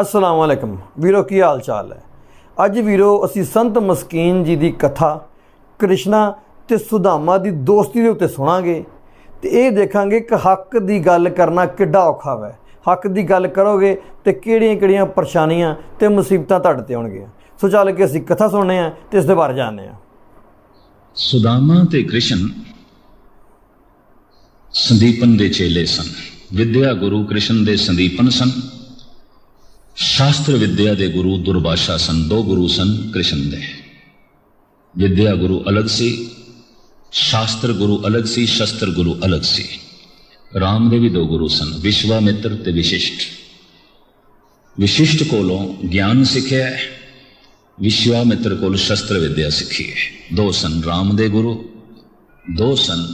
ਅਸਲਾਮ ਵਾਲੇਕਮ ਵੀਰੋ, ਕੀ ਹਾਲ ਚਾਲ ਹੈ? ਅੱਜ ਵੀਰੋ, ਅਸੀਂ ਸੰਤ ਮਸਕੀਨ ਜੀ ਦੀ ਕਥਾ, ਕ੍ਰਿਸ਼ਨਾ ਤੇ ਸੁਦਾਮਾ ਦੀ ਦੋਸਤੀ ਦੇ ਉੱਤੇ ਸੁਣਾਂਗੇ ਤੇ ਇਹ ਦੇਖਾਂਗੇ ਕਿ ਹੱਕ ਦੀ ਗੱਲ ਕਰਨਾ ਕਿੱਡਾ ਔਖਾ ਹੈ ਹੱਕ ਦੀ ਗੱਲ ਕਰੋਗੇ ਤੇ ਕਿਹੜੀਆਂ-ਕਿਹੜੀਆਂ ਪਰੇਸ਼ਾਨੀਆਂ ਤੇ ਮੁਸੀਬਤਾਂ ਤੁਹਾਡੇ ਤੇ ਆਉਣਗੀਆਂ। ਸੋ ਚੱਲ ਕੇ ਅਸੀਂ ਕਥਾ ਸੁਣਨੇ ਆ ਤੇ ਇਸ ਦੇ ਬਾਰੇ ਜਾਣਦੇ ਆ। ਸੁਦਾਮਾ ਤੇ ਕ੍ਰਿਸ਼ਨ ਸੰਦੀਪਨ ਦੇ ਚੇਲੇ ਸਨ। ਵਿਦਿਆ ਗੁਰੂ ਕ੍ਰਿਸ਼ਨ ਦੇ ਸੰਦੀਪਨ ਸਨ। ਸ਼ਾਸਤਰ ਵਿਦਿਆ ਦੇ ਗੁਰੂ ਦੁਰਭਾਸ਼ਾ ਸਨ ਦੋ ਗੁਰੂ ਸਨ ਕ੍ਰਿਸ਼ਨ ਦੇ। ਵਿਦਿਆ ਗੁਰੂ ਅਲੱਗ ਸੀ ਸ਼ਾਸਤਰ ਗੁਰੂ ਅਲੱਗ ਸੀ ਸ਼ਸਤਰ ਗੁਰੂ ਅਲੱਗ ਸੀ। ਰਾਮ ਦੇ ਵੀ ਦੋ ਗੁਰੂ ਸਨ ਵਿਸ਼ਵਾਮਿੱਤਰ ਤੇ ਵਿਸ਼ਿਸ਼ਟ। ਵਿਸ਼ਿਸ਼ਟ ਕੋਲੋਂ ਗਿਆਨ ਸਿੱਖਿਆ ਹੈ, ਵਿਸ਼ਵਾਮਿੱਤਰ ਕੋਲ ਸ਼ਸਤਰ ਵਿਦਿਆ ਸਿੱਖੀ ਹੈ। ਦੋ ਸਨ ਰਾਮ ਦੇ ਗੁਰੂ ਦੋ ਸਨ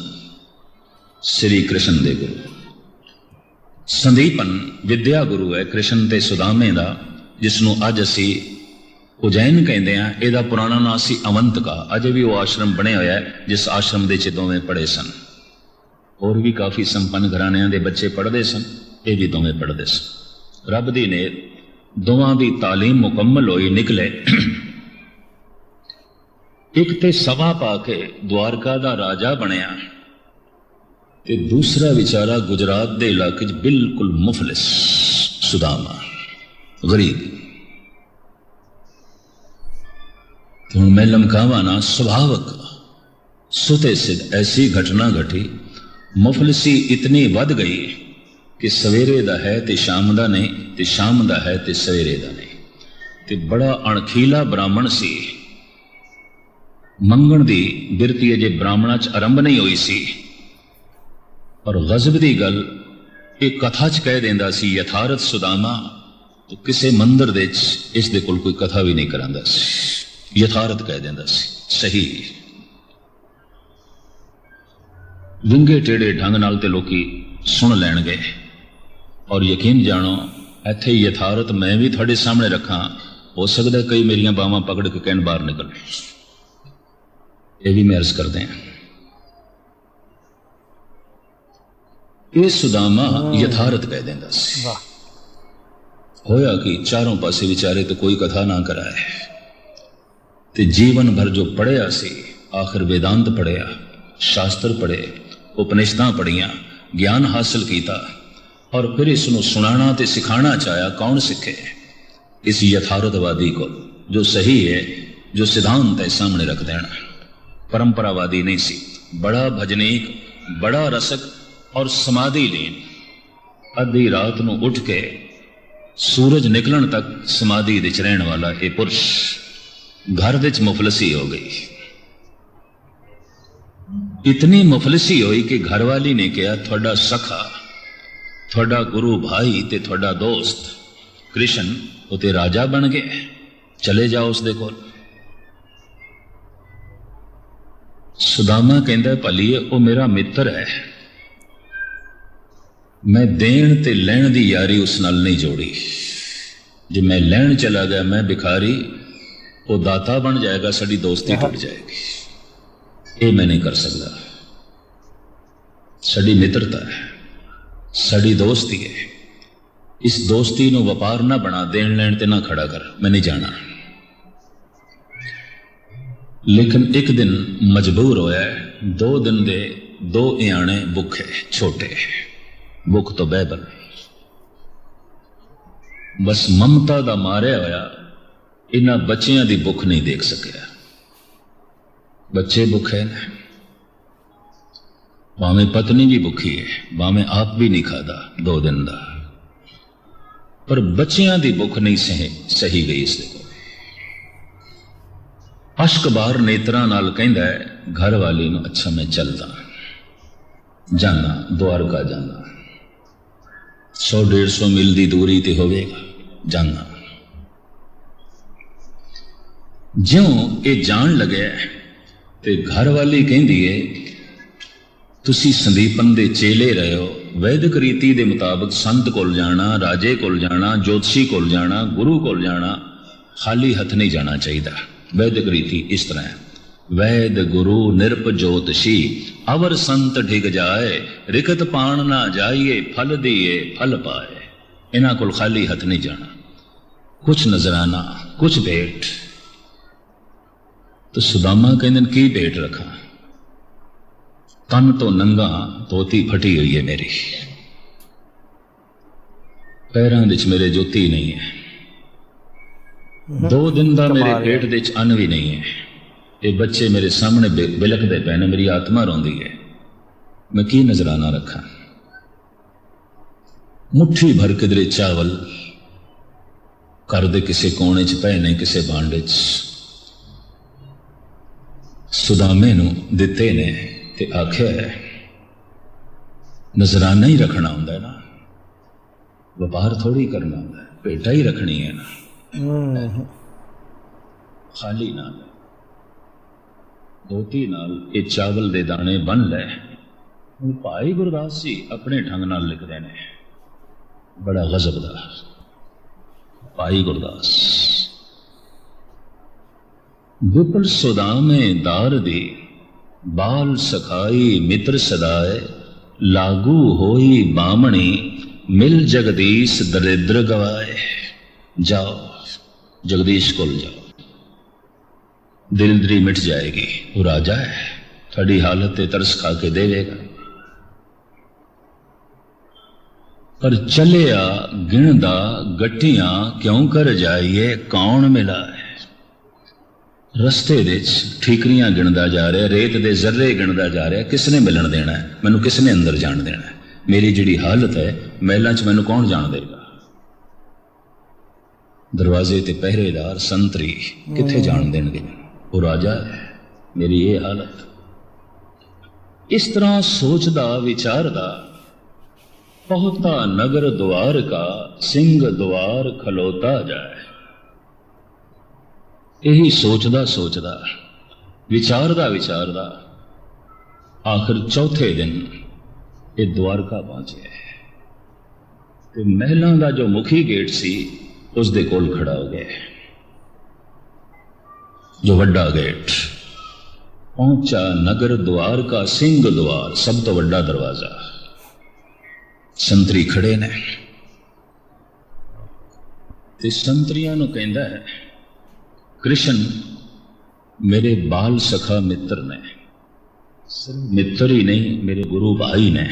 ਸ੍ਰੀ ਕ੍ਰਿਸ਼ਨ ਦੇ ਗੁਰੂ। ਸੰਦੀਪਨ ਵਿਦਿਆ ਗੁਰੂ ਹੈ ਕ੍ਰਿਸ਼ਨ ਤੇ ਸੁਦਾਮੇ ਦਾ ਜਿਸ ਨੂੰ ਅੱਜ ਅਸੀਂ ਉਜੈਨ ਕਹਿੰਦੇ ਆ ਇਹਦਾ ਪੁਰਾਣਾ ਨਾਮ ਸੀ ਅਵੰਤਕਾ ਅਜੇ ਵੀ ਉਹ ਆਸ਼ਰਮ ਬਣਿਆ ਹੋਇਆ ਹੈ, ਜਿਸ ਆਸ਼ਰਮ ਦੇ ਚ ਦੋਵੇਂ ਪੜ੍ਹੇ ਸਨ। ਹੋਰ ਵੀ ਕਾਫੀ ਸੰਪੰਨ ਘਰਾਣਿਆਂ ਦੇ ਬੱਚੇ ਪੜ੍ਹਦੇ ਸਨ, ਇਹ ਵੀ ਦੋਵੇਂ ਪੜ੍ਹਦੇ ਸਨ। ਰੱਬ ਦੀ ਨੇ ਦੋਵਾਂ ਦੀ ਤਾਲੀਮ ਮੁਕੰਮਲ ਹੋਈ, ਨਿਕਲੇ। ਇੱਕ ਤੇ ਸਭਾ ਪਾ ਕੇ ਦਵਾਰਕਾ ਦਾ ਰਾਜਾ ਬਣਿਆ। ਤੇ ਦੂਸਰਾ ਵਿਚਾਰਾ ਗੁਜਰਾਤ ਦੇ ਇਲਾਕੇ 'ਚ ਬਿਲਕੁਲ ਮੁਫਲਿਸ, ਸੁਦਾਮਾ, ਗਰੀਬ। ਤੇ ਹੁਣ ਮੈਂ ਲਮਕਾਵਾਂ ਨਾ, ਸੁਭਾਵਕ ਸੁਤੇ ਸਿਧ ਐਸੀ ਘਟਨਾ ਘਟੀ, ਮੁਫਲਸੀ ਇਤਨੀ ਵੱਧ ਗਈ ਕਿ ਸਵੇਰੇ ਦਾ ਹੈ ਤੇ ਸ਼ਾਮ ਦਾ ਨਹੀਂ, ਤੇ ਸ਼ਾਮ ਦਾ ਹੈ ਤੇ ਸਵੇਰੇ ਦਾ ਨਹੀਂ। ਤੇ ਬੜਾ ਅਣਖੀਲਾ ਬ੍ਰਾਹਮਣ ਸੀ। ਮੰਗਣ ਦੀ ਬਿਰਤੀ ਅਜੇ ਬ੍ਰਾਹਮਣਾਂ 'ਚ ਆਰੰਭ ਨਹੀਂ ਹੋਈ ਸੀ। ਔਰ ਗਜ਼ਬ ਦੀ ਗੱਲ, ਇਹ ਕਥਾ 'ਚ ਕਹਿ ਦਿੰਦਾ ਸੀ, ਯਥਾਰਥ ਸੁਦਾਮਾ, ਤੇ ਕਿਸੇ ਮੰਦਰ ਦੇ 'ਚ ਇਸ ਦੇ ਕੋਲ ਕੋਈ ਕਥਾ ਵੀ ਨਹੀਂ ਕਰਾਂਦਾ ਸੀ। ਯਥਾਰਥ ਕਹਿ ਦਿੰਦਾ ਸੀ, ਸਹੀ। ਵਿੰਗੇ ਟੇੜੇ ਢੰਗ ਨਾਲ ਤੇ ਲੋਕੀ ਸੁਣ ਲੈਣਗੇ ਔਰ ਯਕੀਨ ਜਾਣੋ, ਇੱਥੇ ਯਥਾਰਥ ਮੈਂ ਵੀ ਤੁਹਾਡੇ ਸਾਹਮਣੇ ਰੱਖਾਂ, ਹੋ ਸਕਦਾ ਕਈ ਮੇਰੀਆਂ ਬਾਹਾਂ ਪਕੜ ਕੇ ਕਹਿਣ ਬਾਹਰ ਨਿਕਲ ਇਹ ਵੀ ਮੈਂ ਅਰਜ਼ ਕਰਦੇ ਹਾਂ। ਇਹ ਸੁਦਾਮਾ ਯਥਾਰਥ ਕਹਿ ਦਿੰਦਾ ਸੀ। ਵਾਹ। ਹੋਇਆ ਕਿ ਚਾਰੋਂ ਪਾਸੇ ਵਿਚਾਰੇ ਤੇ ਕੋਈ ਕਥਾ ਨਾ ਕਰਾਏ। ਤੇ ਜੀਵਨ ਭਰ ਜੋ ਪੜਿਆ ਸੀ ਆਖਰ ਵੇਦਾਂਤ ਪੜਿਆ ਸ਼ਾਸਤਰ ਪੜੇ ਉਪਨਿਸ਼ਦਾਂ ਪੜੀਆਂ ਗਿਆਨ ਹਾਸਲ ਕੀਤਾ ਔਰ ਫਿਰ ਇਸ ਨੂੰ ਸੁਣਾਉਣਾ ਤੇ ਸਿਖਾਉਣਾ ਚਾਹਿਆ ਕੌਣ ਸਿੱਖੇ? ਇਸ ਯਥਾਰਥਵਾਦੀ ਕੋ ਜੋ ਸਹੀ ਹੈ ਜੋ ਸਿਧਾਂਤ ਹੈ ਸਾਹਮਣੇ ਰੱਖ ਦੇਣਾ। ਪਰੰਪਰਾਵਾਦੀ ਨਹੀਂ ਸੀ। ਬੜਾ ਭਜਨੀਕ ਬੜਾ ਰਸਕ ਔਰ ਸਮਾਧੀ ਲੀਨ। ਅੱਧੀ ਰਾਤ ਨੂੰ ਉੱਠ ਕੇ ਸੂਰਜ ਨਿਕਲਣ ਤੱਕ ਸਮਾਧੀ ਵਿੱਚ ਰਹਿਣ ਵਾਲਾ ਇਹ ਪੁਰਸ਼ ਘਰ ਵਿੱਚ ਮੁਫਲਸੀ ਹੋ ਗਈ। ਇਤਨੀ ਮੁਫਲਸੀ ਹੋਈ ਕਿ ਘਰਵਾਲੀ ਨੇ ਕਿਹਾ, ਤੁਹਾਡਾ ਸਖਾ, ਤੁਹਾਡਾ ਗੁਰੂ ਭਾਈ ਤੇ ਤੁਹਾਡਾ ਦੋਸਤ ਕ੍ਰਿਸ਼ਨ ਉਤੇ ਰਾਜਾ ਬਣ ਗਏ। ਚਲੇ ਜਾਓ ਉਸ ਦੇ ਕੋਲ। ਸੁਦਾਮਾ ਕਹਿੰਦਾ, ਭਲੀਏ, ਉਹ ਮੇਰਾ ਮਿੱਤਰ ਹੈ। ਮੈਂ ਦੇਣ ਤੇ ਲੈਣ ਦੀ ਯਾਰੀ ਉਸ ਨਾਲ ਨਹੀਂ ਜੋੜੀ। ਜੇ ਮੈਂ ਲੈਣ ਚਲਾ ਗਿਆ, ਮੈਂ ਭਿਖਾਰੀ, ਉਹ ਦਾਤਾ ਬਣ ਜਾਏਗਾ, ਸਾਡੀ ਦੋਸਤੀ ਟੁੱਟ ਜਾਏਗੀ। ਇਹ ਮੈਂ ਨਹੀਂ ਕਰ ਸਕਦਾ। ਸਾਡੀ ਮਿੱਤਰਤਾ ਹੈ, ਸਾਡੀ ਦੋਸਤੀ ਹੈ। ਇਸ ਦੋਸਤੀ ਨੂੰ ਵਪਾਰ ਨਾ ਬਣਾ, ਦੇਣ ਲੈਣ ਤੇ ਨਾ ਖੜਾ ਕਰ, ਮੈਂ ਨਹੀਂ ਜਾਣਾ। ਲੇਕਿਨ ਇੱਕ ਦਿਨ ਮਜਬੂਰ ਹੋਇਆ, ਦੋ ਦਿਨ ਦੇ ਦੋ ਇਆਣੇ ਭੁੱਖੇ, ਛੋਟੇ। ਭੁੱਖ ਤੋਂ ਬਹਿਬਲ ਬਸ ਮਮਤਾ ਦਾ ਮਾਰਿਆ ਹੋਇਆ ਇਹਨਾਂ ਬੱਚਿਆਂ ਦੀ ਭੁੱਖ ਨਹੀਂ ਦੇਖ ਸਕਿਆ ਬੱਚੇ ਭੁੱਖੇ ਨੇ ਭਾਵੇਂ ਪਤਨੀ ਵੀ ਭੁੱਖੀ ਹੈ ਭਾਵੇਂ ਆਪ ਵੀ ਨਹੀਂ ਖਾਦਾ ਦੋ ਦਿਨ ਦਾ ਪਰ ਬੱਚਿਆਂ ਦੀ ਭੁੱਖ ਨਹੀਂ ਸਹੀ ਸਹੀ ਗਈ ਇਸ ਦੇ ਕੋਲ ਅਸ਼ਕ ਬਾਹਰ ਨੇਤਰਾਂ ਨਾਲ ਕਹਿੰਦਾ ਹੈ ਘਰ ਵਾਲੀ ਨੂੰ ਅੱਛਾ ਮੈਂ ਚੱਲਦਾ ਜਾਣਾ ਦੁਆਰਕਾ ਜਾਣਾ 100 150 ਮੀਲ ਦੀ ਦੂਰੀ ਤੇ ਹੋਵੇਗਾ ਜਾਣਾ ਜਿਉਂ ਇਹ ਜਾਣ ਲੱਗਿਆ ਤੇ ਘਰ ਵਾਲੀ ਕਹਿੰਦੀ ਏ, ਤੁਸੀਂ ਸੰਦੀਪਨ ਦੇ ਚੇਲੇ ਰਹੇ ਹੋ। ਵੈਦਿਕ ਰੀਤੀ ਦੇ ਮੁਤਾਬਕ ਸੰਤ ਕੋਲ ਜਾਣਾ, ਰਾਜੇ ਕੋਲ ਜਾਣਾ, ਜੋਤਸ਼ੀ ਕੋਲ ਜਾਣਾ, ਗੁਰੂ ਕੋਲ ਜਾਣਾ, ਖਾਲੀ ਹੱਥ ਨਹੀਂ ਜਾਣਾ ਚਾਹੀਦਾ। ਵੈਦਿਕ ਰੀਤੀ ਇਸ ਤਰ੍ਹਾਂ ਹੈ। ਵੈਦ ਗੁਰੂ ਨਿਰਪ ਜੋਤਸ਼ੀ ਅਵਰ ਸੰਤ ਢਿਗ ਜਾਏ ਰਿਕਤ ਪਾਣ ਨਾ ਜਾਈਏ ਫਲ ਦੀਏ ਫਲ ਪਾਏ। ਇਹਨਾਂ ਕੋਲ ਖਾਲੀ ਹੱਥ ਨਹੀਂ ਜਾਣਾ। ਕੁਛ ਨਜ਼ਰਾਨਾ ਕੁਛ ਭੇਟ। ਤੇ ਸੁਦਾਮਾ ਕਹਿੰਦੇ ਨੇ ਕੀ ਭੇਟ ਰੱਖਾਂ? ਤਨ ਤੋਂ ਨੰਗਾ ਧੋਤੀ ਫਟੀ ਹੋਈ ਹੈ ਮੇਰੀ। ਪੈਰਾਂ ਵਿੱਚ ਮੇਰੇ ਜੁੱਤੀ ਨਹੀਂ ਹੈ। ਦੋ ਦਿਨ ਦਾ ਮੇਰੇ। ਪੇਟ ਦੇ ਵਿੱਚ ਅੰਨ ਵੀ ਨਹੀਂ ਹੈ। ਇਹ ਬੱਚੇ ਮੇਰੇ ਸਾਹਮਣੇ ਬਿਲਕਦੇ ਪਏ ਨੇ ਮੇਰੀ ਆਤਮਾ ਰੋਂਦੀ ਹੈ। ਮੈਂ ਕੀ ਨਜ਼ਰਾਨਾ ਰੱਖਾਂ? ਮੁੱਠੀ ਭਰ ਕਿਧਰੇ ਚਾਵਲ ਘਰ ਦੇ ਕਿਸੇ ਕੋਨੇ 'ਚ ਪਏ ਨੇ ਕਿਸੇ ਭਾਂਡੇ 'ਚ। ਸੁਦਾਮੇ ਨੂੰ ਦਿੱਤੇ ਨੇ ਤੇ ਆਖਿਆ ਹੈ ਨਜ਼ਰਾਨਾ ਹੀ ਰੱਖਣਾ ਹੁੰਦਾ ਹੈ ਨਾ। ਵਪਾਰ ਥੋੜੀ ਕਰਨਾ ਹੁੰਦਾ ਹੈ ਭੇਟਾ ਹੀ ਰੱਖਣੀ ਹੈ ਨਾ। ਖਾਲੀ ਨਾਲ ਧੋਤੀ ਨਾਲ ਇਹ ਚਾਵਲ ਦੇ ਦਾਣੇ ਬੰਨ ਲੈ। ਹੁਣ ਭਾਈ ਗੁਰਦਾਸ ਜੀ ਆਪਣੇ ਢੰਗ ਨਾਲ ਲਿਖਦੇ ਨੇ। ਬੜਾ ਗਜ਼ਬ ਦਾ। ਭਾਈ ਗੁਰਦਾਸ, ਵਿਪਲ ਸੁਦਾਮੇ ਦਾਰ ਦੀ, ਬਾਲ ਸਖਾਈ ਮਿੱਤਰ ਸਦਾਏ, ਲਾਗੂ ਹੋਈ ਬਾਮਣੀ ਮਿਲ ਜਗਦੀਸ਼ ਦਰਿਦਰ ਗਵਾਏ। ਜਾਓ, ਜਗਦੀਸ਼ ਕੋਲ ਜਾਓ। ਦਿਲਦਰੀ ਮਿਟ ਜਾਏਗੀ ਉਹ ਰਾਜਾ ਹੈ ਤੁਹਾਡੀ ਹਾਲਤ ਤੇ ਤਰਸ ਖਾ ਕੇ ਦੇਵੇਗਾ ਪਰ ਚੱਲਿਆ ਗਿਣਦਾ ਗੱਟੀਆਂ ਕਿਉਂ ਕਰ ਜਾਈਏ ਕੌਣ ਮਿਲਾ ਹੈ ਰਸਤੇ ਵਿੱਚ ਠੀਕਰੀਆਂ ਗਿਣਦਾ ਜਾ ਰਿਹਾ ਰੇਤ ਦੇ ਜ਼ਰਰੇ ਗਿਣਦਾ ਜਾ ਰਿਹਾ ਕਿਸ ਨੇ ਮਿਲਣ ਦੇਣਾ ਹੈ ਮੈਨੂੰ ਕਿਸ ਨੇ ਅੰਦਰ ਜਾਣ ਦੇਣਾ ਹੈ ਮੇਰੀ ਜਿਹੜੀ ਹਾਲਤ ਹੈ ਮਹਿਲਾਂ 'ਚ ਮੈਨੂੰ ਕੌਣ ਜਾਣ ਦੇਗਾ ਦਰਵਾਜ਼ੇ ਤੇ ਪਹਿਰੇਦਾਰ ਸੰਤਰੀ ਕਿੱਥੇ ਜਾਣ ਦੇਣਗੇ ਉਹ ਰਾਜਾ ਹੈ, ਮੇਰੀ ਇਹ ਹਾਲਤ। ਇਸ ਤਰ੍ਹਾਂ ਸੋਚਦਾ, ਵਿਚਾਰਦਾ, ਬਹੁਤਾ ਨਗਰ ਦੁਆਰ ਕਾ ਸਿੰਘ ਦੁਆਰ ਖਲੋਤਾ ਜਾਏ। ਇਹੀ ਸੋਚਦਾ ਸੋਚਦਾ, ਵਿਚਾਰਦਾ ਵਿਚਾਰਦਾ, ਆਖਰ ਚੌਥੇ ਦਿਨ ਇਹ ਦੁਆਰਕਾ ਪਹੁੰਚਿਆ ਤੇ ਮਹਿਲਾਂ ਦਾ ਜੋ ਮੁਖੀ ਗੇਟ ਸੀ ਉਸ ਦੇ ਕੋਲ ਖੜਾ ਹੋ ਗਿਆ ਜੋ ਵੱਡਾ ਗੇਟ ਪਹੁੰਚਾ ਨਗਰ ਦੁਆਰ ਕਾ ਸਿੰਘ ਦੁਆਰ ਸਭ ਤੋਂ ਵੱਡਾ ਦਰਵਾਜ਼ਾ ਸੰਤਰੀ ਖੜੇ ਨੇ ਤੇ ਸੰਤਰੀਆਂ ਨੂੰ ਕਹਿੰਦਾ ਹੈ ਕ੍ਰਿਸ਼ਨ ਮੇਰੇ ਬਾਲ ਸਖਾ ਮਿੱਤਰ ਨੇ ਸਿਰਫ ਮਿੱਤਰ ਹੀ ਨਹੀਂ ਮੇਰੇ ਗੁਰੂ ਭਾਈ ਨੇ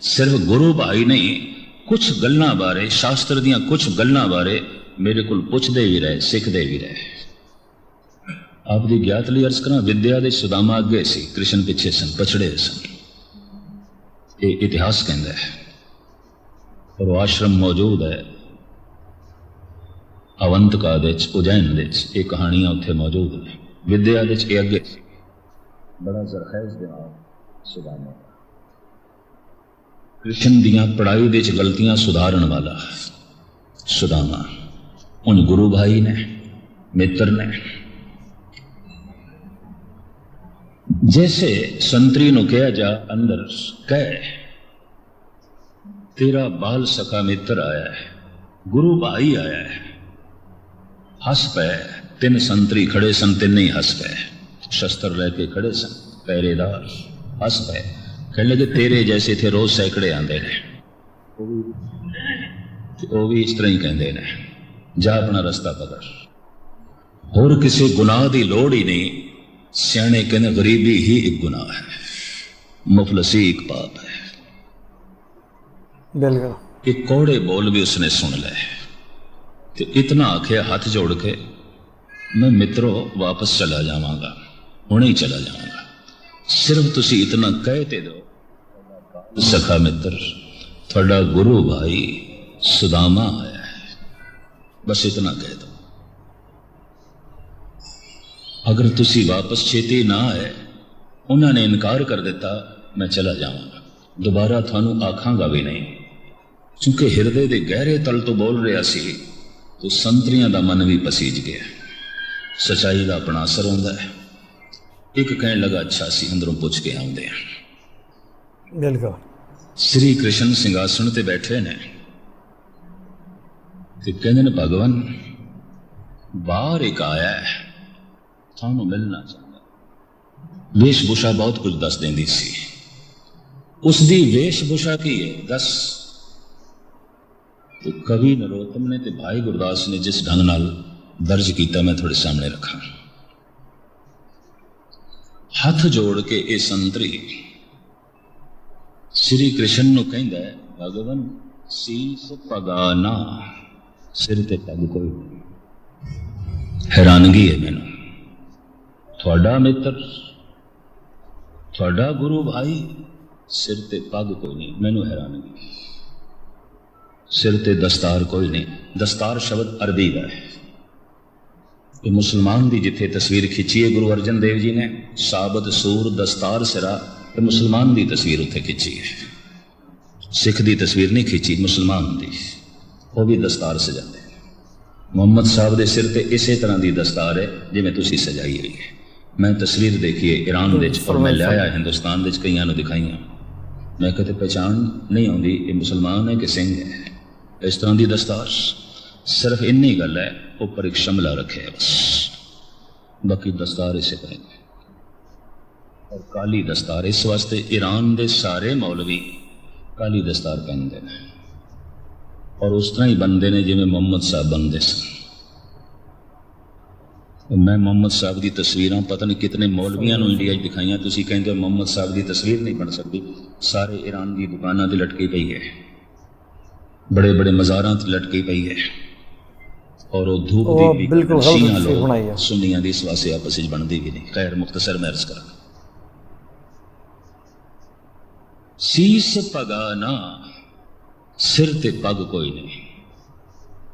ਸਿਰਫ ਗੁਰੂ ਭਾਈ ਨਹੀਂ ਕੁਝ ਗੱਲਾਂ ਬਾਰੇ ਸ਼ਾਸਤਰ ਦੀਆਂ ਕੁਝ ਗੱਲਾਂ ਬਾਰੇ ਮੇਰੇ ਕੋਲ ਪੁੱਛਦੇ ਵੀ ਰਹੇ ਸਿੱਖਦੇ ਵੀ ਰਹੇ ਆਪ ਦੀ ਗਿਆਤ ਲਈ ਅਰਜ਼ ਕਰਾਂ, ਵਿਦਿਆ ਦੇ ਸੁਦਾਮਾ ਅੱਗੇ ਸੀ, ਕ੍ਰਿਸ਼ਨ ਪਿੱਛੇ ਸਨ, ਪਛੜੇ ਸਨ। ਇਹ ਇਤਿਹਾਸ ਕਹਿੰਦਾ ਹੈ ਔਰ ਉਹ ਆਸ਼ਰਮ ਮੌਜੂਦ ਹੈ। ਅਵੰਤਕਾ ਦੇ ਚ ਉਜੈਨ ਦੇ ਚ ਇਹ ਕਹਾਣੀਆਂ ਉੱਥੇ ਮੌਜੂਦ ਨੇ। ਵਿਦਿਆ ਦੇ ਚ ਇਹ ਅੱਗੇ ਸੀ। ਬੜਾ ਜ਼ਰਖੈਜ਼ ਦੇ ਸੁਦਾਮਾ ਕ੍ਰਿਸ਼ਨ ਦੀਆਂ ਪੜਾਈ ਦੇ ਚ ਗਲਤੀਆਂ ਸੁਧਾਰਨ ਵਾਲਾ ਸੁਦਾਮਾ ਉਨ ਗੁਰੂ ਭਾਈ ਨੇ, ਮਿੱਤਰ ਨੇ। جیسے سنتری جا، اندر کہے تیرا بال سکا متر آیا ہے، گرو بھائی آیا ہے۔ ہس پہ تین سنتری کھڑے سن، تین نہیں ہس پے شستر لے کے کھڑے سن پیرے دار ہس پے کہنے لگے تیرے جیسے تھے، روز سینکڑے آتے نے۔ وہ بھی اس طرح ہی کہندے نے۔ جا اپنا رستہ پکڑ۔ اور کسی گناہ دی لوڑ ہی نہیں ਸਿਆਣੇ ਕਹਿੰਦੇ ਗਰੀਬੀ ਹੀ ਇੱਕ ਗੁਨਾਹ ਹੈ। ਮੁਫਲਸੀ ਇੱਕ ਪਾਪ ਹੈ। ਬਿਲਕੁਲ। ਇਹ ਕੋੜੇ ਬੋਲ ਵੀ ਉਸਨੇ ਸੁਣ ਲਏ। ਤੇ ਇਤਨਾ ਆਖਿਆ ਹੱਥ ਜੋੜ ਕੇ ਮੈਂ ਮਿੱਤਰੋ ਵਾਪਸ ਚਲਾ ਜਾਵਾਂਗਾ। ਹੁਣੇ ਹੀ ਚਲਾ ਜਾਵਾਂਗਾ। ਸਿਰਫ ਤੁਸੀਂ ਇਤਨਾ ਕਹਿ ਤੇ ਦਿਓ ਸਖਾ ਮਿੱਤਰ ਤੁਹਾਡਾ ਗੁਰੂ ਭਾਈ ਸੁਦਾਮਾ ਆਇਆ ਹੈ। ਬਸ ਇਤਨਾ ਕਹਿ ਦਿਓ। ਅਗਰ ਤੁਸੀਂ ਵਾਪਸ ਛੇਤੀ ਨਾ ਆਏ ਉਹਨਾਂ ਨੇ ਇਨਕਾਰ ਕਰ ਦਿੱਤਾ ਮੈਂ ਚਲਾ ਜਾਵਾਂਗਾ। ਦੁਬਾਰਾ ਤੁਹਾਨੂੰ ਆਖਾਂਗਾ ਵੀ ਨਹੀਂ। ਕਿਉਂਕਿ ਹਿਰਦੇ ਦੇ ਗਹਿਰੇ ਤਲ ਤੋਂ ਬੋਲ ਰਿਹਾ ਸੀ ਤੋ ਸੰਤਰੀਆਂ ਦਾ ਮਨ ਵੀ ਪਸੀਜ ਗਿਆ। ਸਚਾਈ ਦਾ ਆਪਣਾ ਅਸਰ ਹੁੰਦਾ ਹੈ। ਇੱਕ ਕਹਿਣ ਲੱਗਾ ਅੱਛਾ ਸੀ ਅੰਦਰੋਂ ਪੁੱਛ ਕੇ ਆਉਂਦੇ ਆ ਬਿਲਕੁਲ। ਸ੍ਰੀ ਕ੍ਰਿਸ਼ਨ ਸਿੰਘਾਸਣ ਤੇ ਬੈਠੇ ਨੇ। ਤੇ ਕਹਿੰਦੇ ਨੇ ਭਗਵਾਨ ਬਾਹਰ ਇੱਕ ਆਇਆ ਹੈ। ਤੁਹਾਨੂੰ ਮਿਲਣਾ ਚਾਹੁੰਦਾ। ਵੇਸ਼ ਭੂਸ਼ਾ ਬਹੁਤ ਕੁਝ ਦੱਸ ਦਿੰਦੀ ਸੀ। ਉਸ ਦੀ ਵੇਸ਼ ਕੀ ਹੈ? ਦੱਸ। ਤੇ ਕਵੀ ਨਰੋਤਮ ਨੇ ਤੇ ਭਾਈ ਗੁਰਦਾਸ ਨੇ ਜਿਸ ਢੰਗ ਨਾਲ ਦਰਜ ਕੀਤਾ, ਮੈਂ ਤੁਹਾਡੇ ਸਾਹਮਣੇ ਰੱਖਾਂ। ਹੱਥ ਜੋੜ ਕੇ ਇਹ ਸੰਤਰੀ ਸ੍ਰੀ ਕ੍ਰਿਸ਼ਨ ਨੂੰ ਕਹਿੰਦਾ ਹੈ, ਭਗਵਨ, ਸੀਸ ਪਗਾਨਾ ਸਿਰ ਤੇ ਪੱਗ ਕੋਈ ਹੈਰਾਨਗੀ ਹੈ ਮੈਨੂੰ। ਤੁਹਾਡਾ ਮਿੱਤਰ, ਤੁਹਾਡਾ ਗੁਰੂ ਭਾਈ ਸਿਰ ਤੇ ਪੱਗ ਕੋਈ ਨਹੀਂ, ਮੈਨੂੰ ਹੈਰਾਨਗੀ ਸਿਰ ਤੇ ਦਸਤਾਰ ਕੋਈ ਨਹੀਂ, ਦਸਤਾਰ ਸ਼ਬਦ ਅਰਬੀ ਦਾ ਹੈ। ਇਹ ਮੁਸਲਮਾਨ ਦੀ ਜਿੱਥੇ ਤਸਵੀਰ ਖਿੱਚੀ ਹੈ, ਗੁਰੂ ਅਰਜਨ ਦੇਵ ਜੀ ਨੇ, ਸਾਬਤ ਸੂਰ ਦਸਤਾਰ ਸਿਰਾ ਤੇ ਮੁਸਲਮਾਨ ਦੀ ਤਸਵੀਰ ਉੱਥੇ ਖਿੱਚੀ ਹੈ। ਸਿੱਖ ਦੀ ਤਸਵੀਰ ਨਹੀਂ ਖਿੱਚੀ, ਮੁਸਲਮਾਨ ਦੀ। ਉਹ ਵੀ ਦਸਤਾਰ ਸਜਾਉਂਦੇ ਮੁਹੰਮਦ ਸਾਹਿਬ ਦੇ ਸਿਰ ਤੇ ਇਸੇ ਤਰ੍ਹਾਂ ਦੀ ਦਸਤਾਰ ਹੈ, ਜਿਵੇਂ ਤੁਸੀਂ ਸਜਾਈ ਹੋਈ ਹੈ। ਮੈਂ ਤਸਵੀਰ ਦੇਖੀ ਹੈ ਈਰਾਨ ਵਿੱਚ ਔਰ ਮੈਂ ਲਿਆਇਆ ਹਿੰਦੁਸਤਾਨ ਵਿੱਚ ਕਈਆਂ ਨੂੰ ਦਿਖਾਈਆਂ। ਮੈਂ ਕਿਤੇ ਪਛਾਣ ਨਹੀਂ ਆਉਂਦੀ ਇਹ ਮੁਸਲਮਾਨ ਹੈ ਕਿ ਸਿੰਘ ਹੈ। ਇਸ ਤਰ੍ਹਾਂ ਦੀ ਦਸਤਾਰ ਸਿਰਫ ਇੰਨੀ ਗੱਲ ਹੈ ਉੱਪਰ ਇੱਕ ਸ਼ਮਲਾ ਰੱਖਿਆ ਬਸ। ਬਾਕੀ ਦਸਤਾਰ ਇਸੇ ਤਰ੍ਹਾਂ ਹੀ। ਔਰ ਕਾਲੀ ਦਸਤਾਰ ਇਸ ਵਾਸਤੇ ਈਰਾਨ ਦੇ ਸਾਰੇ ਮੌਲਵੀ ਕਾਲੀ ਦਸਤਾਰ ਪਹਿਨਦੇ ਨੇ। ਔਰ ਉਸ ਤਰ੍ਹਾਂ ਹੀ ਬੰਦੇ ਨੇ ਜਿਵੇਂ ਮੁਹੰਮਦ ਸਾਹਿਬ ਬੰਦੇ ਸਨ। ਮੈਂ ਮੁਹੰਮਦ ਸਾਹਿਬ ਦੀ ਤਸਵੀਰਾਂ ਪਤਾ ਨਹੀਂ ਕਿਤਨੇ ਮੌਲਵੀਆਂ ਨੂੰ ਇੰਡੀਆ 'ਚ ਦਿਖਾਈਆਂ। ਤੁਸੀਂ ਕਹਿੰਦੇ ਹੋ ਮੁਹੰਮਦ ਸਾਹਿਬ ਦੀ ਤਸਵੀਰ ਨਹੀਂ ਬਣ ਸਕਦੀ। ਸਾਰੇ ਈਰਾਨ ਦੀ ਦੁਕਾਨਾਂ ਤੇ ਲਟਕੀ ਪਈ ਹੈ। ਬੜੇ ਬੜੇ ਮਜ਼ਾਰਾਂ ਤੇ ਲਟਕੀ ਪਈ ਹੈ। ਔਰ ਉਹ ਧੂਪ ਦੀ ਵੀ ਬਿਲਕੁਲ ਸ਼ੀਆਂ ਤਸਵੀਰ ਬਣਾਈ ਹੈ। ਲੋਕ ਸੁੰਨੀਆਂ ਦੀ ਇਸ ਵਾਸਤੇ ਆਪਸ ਵਿੱਚ ਬਣਦੀ ਵੀ ਨਹੀਂ। ਖੈਰ ਮੁਖਤਸਰ ਮੈਂ ਅਰਜ਼ ਕਰਾਂ। ਸੀਸ ਪਗਾਨਾ ਸਿਰ ਤੇ ਪੱਗ ਕੋਈ ਨਹੀਂ।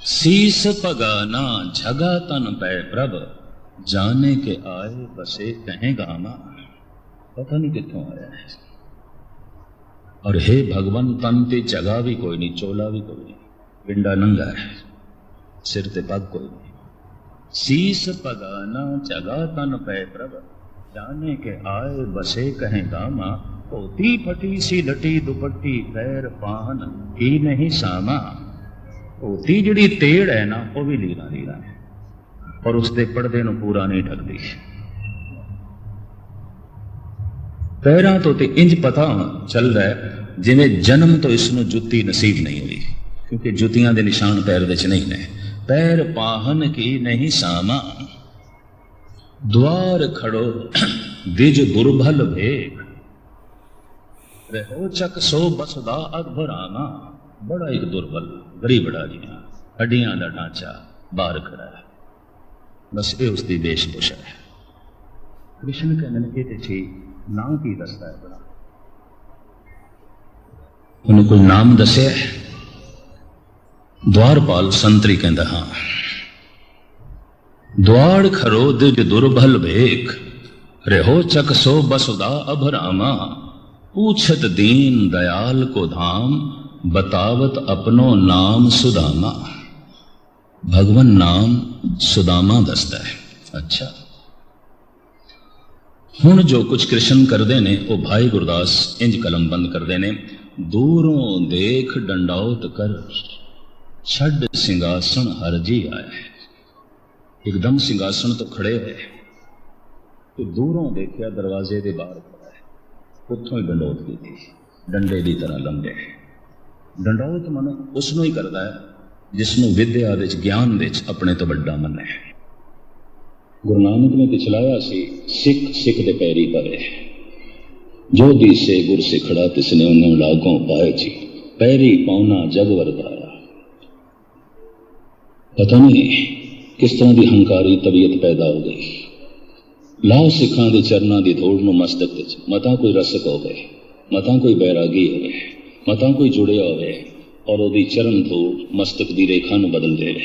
ਸੀਸ ਪਗਾਨਾ ਜਗਾ ਤਨ ਪੈ ਪ੍ਰਭ। ਜਾਣੇ ਕੇ ਆਏ ਬਸੇ ਕਹੇ ਗਾਮਾ ਪਤਾ ਨਹੀਂ ਕਿੱਥੋਂ ਆਇਆ ਹੈ ਔਰ हे ਭਗਵਨ ਤਨ ਤੇ ਜਗਾ ਵੀ ਕੋਈ ਨਹੀਂ ਚੋਲਾ ਵੀ ਕੋਈ ਨਹੀਂ ਪਿੰਡਾ ਨੰਗਾ ਹੈ ਸਿਰ ਤੇ ਪੱਗ ਕੋਈ ਨਹੀਂ ਸੀਸ ਪਗਾਨਾ ਜਗਾ ਤਨ ਪੈ ਪ੍ਰਭ ਜਾਣੇ ਕੇ ਆਏ ਬਸੇ ਕਹੇ ਗਾਮਾ ਧੋਤੀ ਫਟੀ ਸੀ ਲਟੀ ਦੁਪੱਟੀ ਪੈਰ ਪਾਹਨ ਕੀ ਨਹੀਂ ਸਾਮਾ ਧੋਤੀ ਜਿਹੜੀ ਤੇੜ ਹੈ ਨਾ ਉਹ ਵੀ ਲੀਰਾ ਲੀਰਾ ਹੈ ਪਰ ਉਸ ਦੇ ਪਰਦੇ ਨੂੰ ਪੂਰਾ ਨਹੀਂ ਢਕਦੀ ਪੈਰਾਂ ਤੋਂ ਤੇ ਇੰਜ ਪਤਾ ਚੱਲਦਾ ਹੈ ਜਿਵੇਂ ਜਨਮ ਤੋਂ ਇਸ ਨੂੰ ਜੁੱਤੀ ਨਸੀਬ ਨਹੀਂ ਹੋਈ ਕਿਉਂਕਿ ਜੁੱਤੀਆਂ ਦੇ ਨਿਸ਼ਾਨ ਪੈਰ ਵਿੱਚ ਨਹੀਂ ਨੇ ਪੈਰ ਪਾਹਨ ਕੀ ਨਹੀਂ ਸਾਮਾ द्वार खड़ो द्विज दुर्बल भेख रहो चक सो बसदा अघबराना बड़ा एक दुर्बल गरीब बड़ा जिहा हड्डियां ਦਾ ਢਾਂਚਾ ਬਾਹਰ ਖੜਾ ਹੈ ਬਸ ਇਹ ਉਸ ਦੀ ਵੇਸ਼ਭੂਸ਼ਾ ਹੈ ਕ੍ਰਿਸ਼ਨ ਕਹਿੰਦੇ ਨੇ ਕਿ ਤੇ ਛੇ ਨਾਮ ਕੀ ਦੱਸਦਾ ਹੈ ਬੜਾ ਉਹਨੇ ਕੋਈ ਨਾਮ ਦੱਸਿਆ ਹੈ? ਦੁਆਰਪਾਲ ਸੰਤਰੀ ਕਹਿੰਦਾ ਹਾਂ द्वार खरो दिज दुर्बल भेख रहो चक सो बसुदा अभरामा पूछत दीन दयाल को धाम बतावत अपनो नाम सुदामा भगवन नाम ਸੁਦਾਮਾ ਦੱਸਦਾ ਹੈ। ਅੱਛਾ। ਹੁਣ ਜੋ ਕੁਝ ਕ੍ਰਿਸ਼ਨ ਕਰਦੇ ਨੇ, ਉਹ ਭਾਈ ਗੁਰਦਾਸ ਇੰਜ ਕਲਮਬੰਦ ਕਰਦੇ ਨੇ, ਦੂਰੋਂ ਦੇਖ ਡੰਡਾਉਤ ਕਰ, ਛੱਡ ਸਿੰਘਾਸਣ ਹਰ ਜੀ ਆਇਆ ਇੱਕਦਮ ਸਿੰਘਾਸਣ ਤੋਂ ਖੜੇ ਹੋਏ। ਤੇ ਦੂਰੋਂ ਦੇਖਿਆ ਦਰਵਾਜ਼ੇ ਦੇ ਬਾਹਰ ਖੜਾ ਹੈ। ਉੱਥੋਂ ਹੀ ਡੰਡੋਤ ਕੀਤੀ। ਡੰਡੇ ਦੀ ਤਰ੍ਹਾਂ ਲੰਬੇ ਡੰਡੋਤ ਮਨ ਉਸ ਨੂੰ ਹੀ ਕਰਦਾ ਹੈ ਜਿਸ ਨੂੰ ਵਿਦਿਆ ਵਿੱਚ, ਗਿਆਨ ਵਿੱਚ ਆਪਣੇ ਤੋਂ ਵੱਡਾ ਮੰਨੇ ਗੁਰੂ ਨਾਨਕ ਨੇ ਪਿਛਲਾਇਆ ਸੀ, ਸਿੱਖ ਸਿੱਖ ਦੇ ਪੈਰੀ ਪਵੇ ਜੋ ਦੀਸੇ ਗੁਰ ਸਿਖੜਾ, ਤਿਸਨੇ ਉਹਨੂੰ ਲਾਗੋਂ ਪਾਏ ਜੀ ਪੈਰੀ ਪਾਉਣਾ ਜਗ ਵਰਦਾਰਾ ਪਤਾ ਨਹੀਂ ਕਿਸ ਤਰ੍ਹਾਂ ਦੀ ਹੰਕਾਰੀ ਤਬੀਅਤ ਪੈਦਾ ਹੋ ਗਈ। ਲਾਹ ਸਿੱਖਾਂ ਦੇ ਚਰਨਾਂ ਦੀ ਧੂੜ ਨੂੰ ਮਸਤਕ ਵਿੱਚ। ਮਤਾ ਕੋਈ ਰਸਕ ਹੋਵੇ, ਮਤਾ ਕੋਈ ਬੈਰਾਗੀ ਹੋਵੇ, ਮਤਾ ਕੋਈ ਜੁੜਿਆ ਹੋਵੇ। ਔਰ ਉਹਦੀ ਚਰਨ ਧੂੜ ਮਸਤਕ ਦੀ ਰੇਖਾ ਨੂੰ ਬਦਲ ਦੇਵੇ